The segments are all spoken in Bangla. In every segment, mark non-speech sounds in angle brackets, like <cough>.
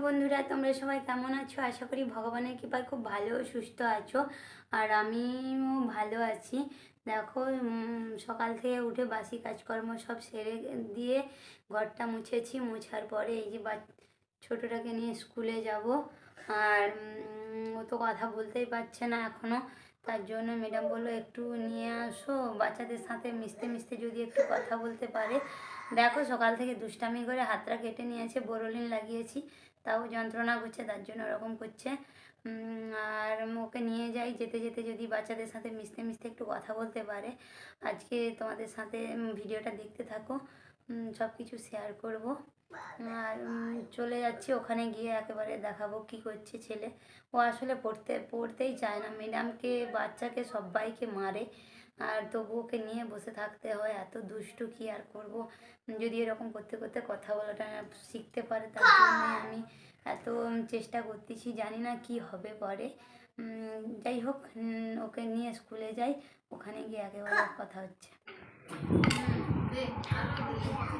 বন্ধুরা, তোমরা সবাই কেমন আছো? আশা করি ভগবানের কৃপায় খুব ভালো সুস্থ আছো। আর আমিও ভালো আছি। দেখো সকাল থেকে উঠে বাসি কাজকর্ম সব সেরে দিয়ে ঘরটা মুছেছি। মুছার পরে এই যে বাচ- ছোটোটাকে নিয়ে স্কুলে যাব। আর ও তো কথা বলতেই পারছে না এখনও তার জন্য ম্যাডাম বলল, একটু নিয়ে আসো। বাচ্চাদের সাথে মিশতে মিশতে যদি একটু কথা বলতে পারে। দেখো, সকাল থেকে দুষ্টামি করে হাতটা কেটে নিয়েছে, বোরোলিন লাগিয়েছি। তাও যন্ত্রণা করছে, তার জন্য ওরকম করছে। আর ওকে নিয়ে যাই, যেতে যেতে যদি বাচ্চাদের সাথে মিশতে মিশতে একটু কথা বলতে পারে, আজকে তোমাদের সাথে ভিডিওটা দেখতে থাকো। সব কিছু শেয়ার করব। আর চলে যাচ্ছি, ওখানে গিয়ে একেবারে দেখাবো কি করছে ছেলে। ও আসলে পড়তে, পড়তেই চায় না। ম্যাডামকে বাচ্চাকে সবাইকে মারে। আর তবু ওকে নিয়ে বসে থাকতে হয়, এত দুষ্টু কি আর করব? যদি এরকম করতে করতে কথা বলাটা শিখতে পারে, তার জন্য আমি এত চেষ্টা করতেছি, জানি না কি হবে পরে। যাই হোক ওকে নিয়ে স্কুলে যাই, ওখানে গিয়ে একেবারে কথা হচ্ছে।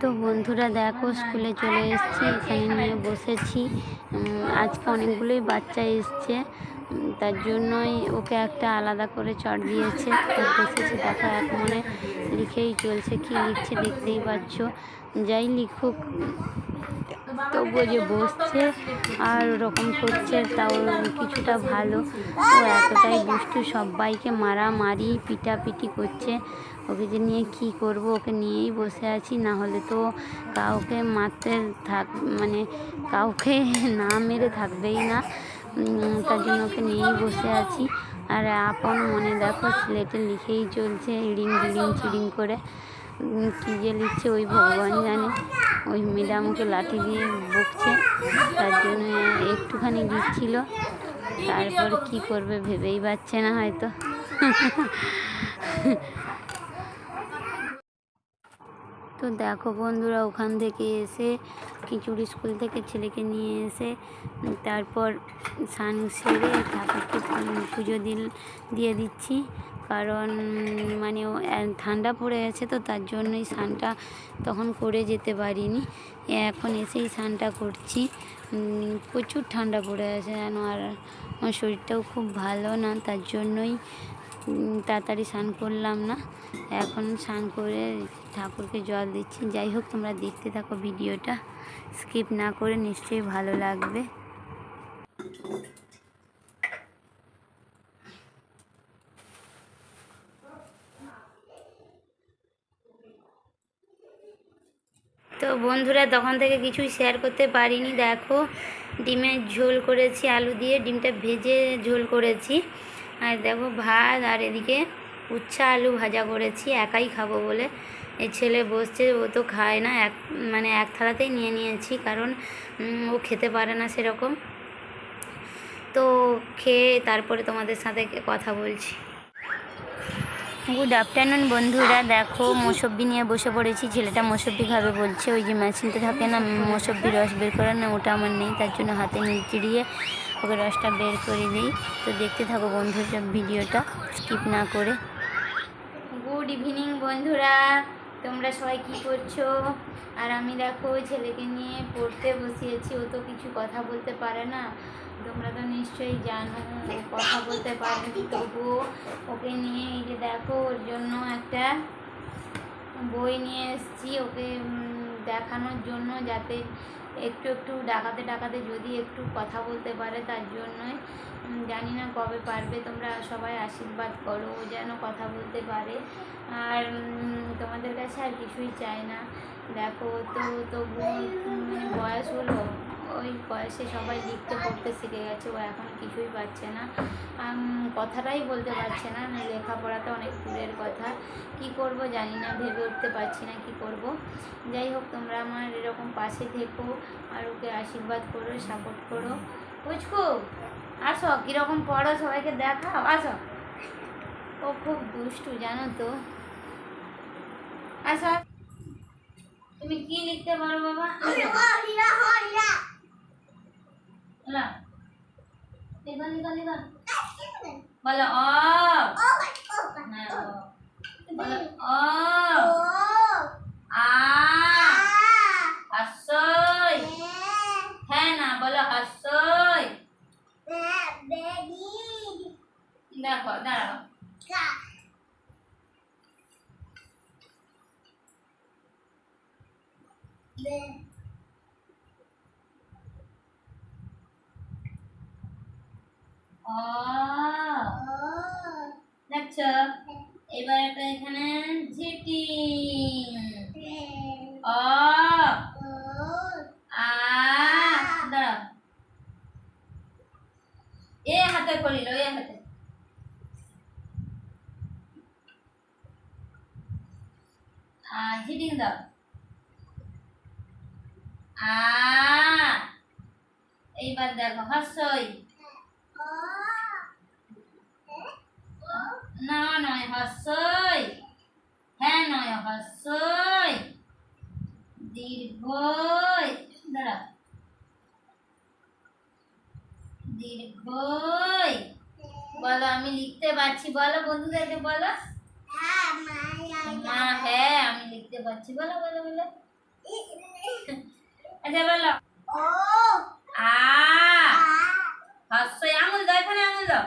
তো বন্ধুরা, দেখো, স্কুলে চলে এসেছি, এখানে নিয়ে বসেছি। আজকে অনেকগুলোই বাচ্চা এসছে। তার জন্যই ওকে একটা আলাদা করে চট দিয়েছে। বসেছি, দেখো এক মনে লিখেই চলছে, কি লিখছে দেখতেই পাচ্ছ। যাই লিখুক, তবুও যে বসছে আর ওরকম করছে, তাও কিছুটা ভালো। ও এতটাই দুষ্টু, সবাইকে মারামারি, পিটাপিটি করছে। ওকে যে নিয়ে কি করব, ওকে নিয়েই বসে আছি, না হলে তো কাউকে মারতে থাক মানে কাউকে না মেরে থাকবেই না। তার জন্য ওকে নিয়েই বসে আছি। আর আপন মনে দেখো, স্লেটে লিখেই চলছে ইড়িং বিড়িং, চিড়িং করে। কী যে লিখছে, ওই ভগবান জানে। ওই ম্যাডাম ওকে লাঠি দিয়ে বকছে। তার জন্য একটুখানি লিখছিল তারপর কি করবে ভেবেই পাচ্ছে না হয়তো। <laughs> তো দেখো বন্ধুরা, ওখান থেকে এসে খিচুড়ি স্কুল থেকে ছেলেকে নিয়ে এসে তারপর স্নান সেরে ঠাকুরকে পুজো দিল, দিয়ে দিচ্ছি। কারণ মানে ঠান্ডা পড়ে গেছে তো, তার জন্যই স্নানটা তখন করে যেতে পারিনি। এখন এসেই স্নানটা করছি। প্রচুর ঠান্ডা পড়ে গেছে যেন, আর আমার শরীরটাও খুব ভালো না, তার জন্যই তাড়াতাড়ি স্নান করলাম না। এখন স্নান করে ঠাকুরকে জল দিচ্ছি। যাই হোক, তোমরা দেখতে থাকো ভিডিওটা। স্কিপ না করে নিশ্চয়ই ভালো লাগবে। তো বন্ধুরা, তখন থেকে কিছুই শেয়ার করতে পারিনি। দেখো ডিমের ঝোল করেছি, আলু দিয়ে ডিমটা ভেজে ঝোল করেছি। আর দেখো ভাত আর এদিকে উচ্ছা আলু ভাজা করেছি, একাই খাব বলে। এই ছেলে বসছে, ও তো খায় না, এক মানে এক থালাতেই নিয়ে নিয়েছি, কারণ ও খেতে পারে না সেরকম। তো খেয়ে তারপরে তোমাদের সাথে কথা বলছি। গুড আফটারনুন বন্ধুরা, দেখো মোসব্বি নিয়ে বসে পড়েছি, ছেলেটা মোসব্বি খাবে বলছে, ওই যে মেশিনটা থাকে না মৌসব্বি রস বের করে না, ওটা আমার নেই, তার জন্য হাতে নিয়ে চিড়িয়ে ওকে রসটা বের করে দিই তো দেখতে থাকো বন্ধুরা ভিডিওটা স্কিপ না করে। গুড ইভিনিং বন্ধুরা, তোমরা সবাই কি করছ? আর আমি দেখো ছেলেকে নিয়ে পড়তে বসিয়েছি, ও তো কিছু কথা বলতে পারে না। তোমরা তো নিশ্চয়ই জানো কথা বলতে পারে তবুও ওকে নিয়ে এই যে দেখো, ওর জন্য একটা বই নিয়ে এসেছি, ওকে দেখানোর জন্য যাতে একটু একটু ডাকাতে ডাকাতে যদি একটু কথা বলতে পারে, তার জন্যই জানি না কবে পারবে। তোমরা সবাই আশীর্বাদ করো ও যেন কথা বলতে পারে। আর তোমাদের কাছে আর কিছুই চাই না। দেখো তো তো মানে বয়স হলো। ওই বয়সে সবাই লিখতে পড়তে শিখে গেছে ও এখন কিছুই পাচ্ছে না। কথাটাই বলতে পারছে না লেখাপড়াটা অনেক দূরের কথা। কি করব জানি না, ভেবে উঠতে পারছি না কি করব। যাই হোক, তোমরা আমার এরকম পাশে থেকো আর ওকে আশীর্বাদ করো সাপোর্ট করো। বুঝকো আসো, কীরকম পড়ো সবাইকে দেখাও, আসো। ও খুব দুষ্টু, জানো তো। আসো। তুমি কি লিখতে পারো বাবা? না লিখো লিখো লিখো বলো অ হ্যাঁ অ বলো অ আ আসই হ্যাঁ না বলো হ হস্যই দেখো দাঁড়াও অ দেখছ? এবার একটা এখানে ঝিটি। অ। আ। দাঁড়াও। এ হাতে করিল এ হাতে। ঝিটিং দাও। আ। এইবার দেখো হস্যই। না নয় হস্যই হ্যাঁ নয় হস্যই দীর্ঘই দাঁড়া দীর্ঘই বলো আমি লিখতে পারছি বলো বন্ধুদেরকে বলো মা হ্যাঁ আমি লিখতে পারছি বলো বলো বলো আচ্ছা বলো আ হস্যই আঙুল দাও এখানে আঙুল দাও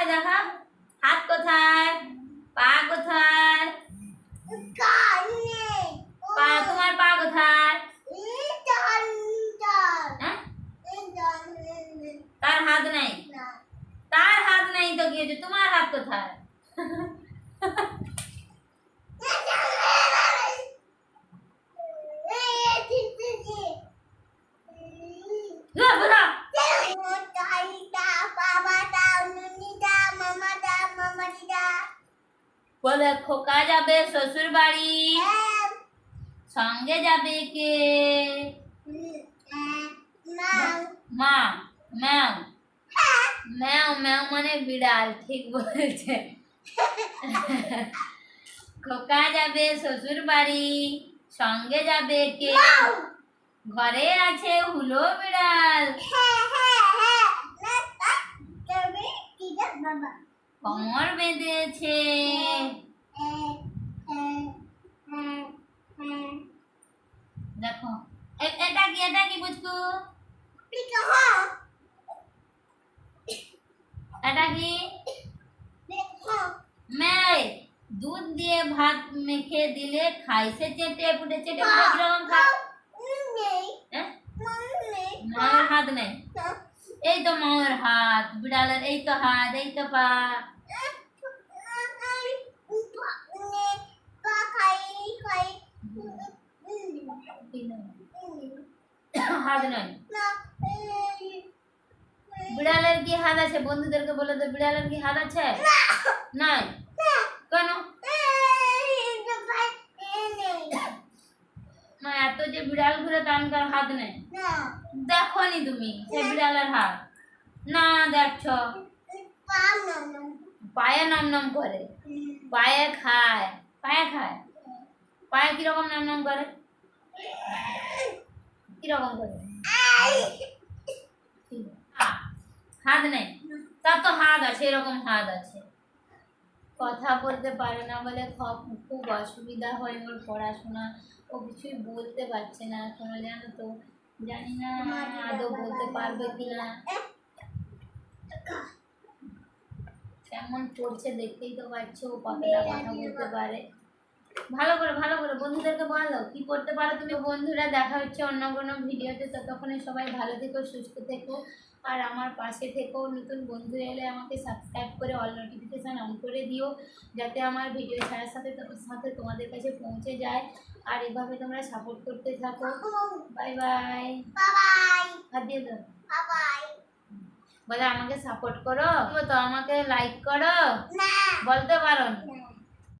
কোথায় দেখা? হাত কোথায়? পা কোথায়? পা, তোমার পা কোথায়? হ্যাঁ? তার হাত নেই? তার হাত নেই তো কি তোমার হাত কোথায়? <laughs> বলে খোকা যাবে শ্বশুর বাড়ি সঙ্গে যাবে কে? মা ম্যাও ম্যাও ম্যাও মানে বিড়াল ঠিক বলছে। খোকা যাবে শ্বশুর বাড়ি সঙ্গে যাবে কে? ঘরে আছে হুলো বিড়াল। কমর বেঁধেছে দেখো এটা কি এটা কি বুঝকু এটা কি মেয়ে দুধ দিয়ে ভাত মেখে দিলে খাইছে চেটে পুটে চেটে পুটে কীরকম খায় হ্যাঁ? হাত নেই এই তো মায়ের হাত, বিড়ালের এই তো হাত, এই তো পা। হাত নয় বিড়ালের কি হাত আছে? বন্ধুদেরকে বলে তো বিড়ালের কি হাত আছে? নাই। কেন? মা, এত যে বিড়াল ঘুরে তানকার হাত নেই। দেখো নি তুমি বিড়ালের হাত। না, দেখছ। পায়ে নাম নাম করে। পায়ে খায়। পায়ে খায়? পায়ে কীরকম নাম নাম করে? কীরকম করে? হাত নেই। তার তো হাত আছে, এরকম হাত আছে। কথা বলতে পারে না বলে খুব অসুবিধা হয় ওর পড়াশোনা। ও কিছুই বলতে পারছে না। এখনও জানো তো জানি না আদৌ বলতে পারবে কিনা কেমন পড়ছে দেখতেই তো পাচ্ছ কতটা কথা বলতে পারে। ভালো করে ভালো করে বন্ধুদেরকে বলো কি করতে পারো তুমি? বন্ধুরা দেখা হচ্ছে অন্য কোনো ভিডিওতে। ততক্ষণে সবাই ভালো থেকো সুস্থ থেকো। আর আমার পাশে থেকেও নতুন বন্ধু এলে আমাকে সাবস্ক্রাইব করে অল নোটিফিকেশান অন করে দিও যাতে আমার ভিডিও ছাড়ার সাথে সাথে তোমাদের কাছে পৌঁছে যায়। আর এভাবে তোমরা সাপোর্ট করতে থাকো। বাই বাই হাত দিয়ে দাও। বলে আমাকে সাপোর্ট করো? তো আমাকে লাইক করো? বলতে পারো না।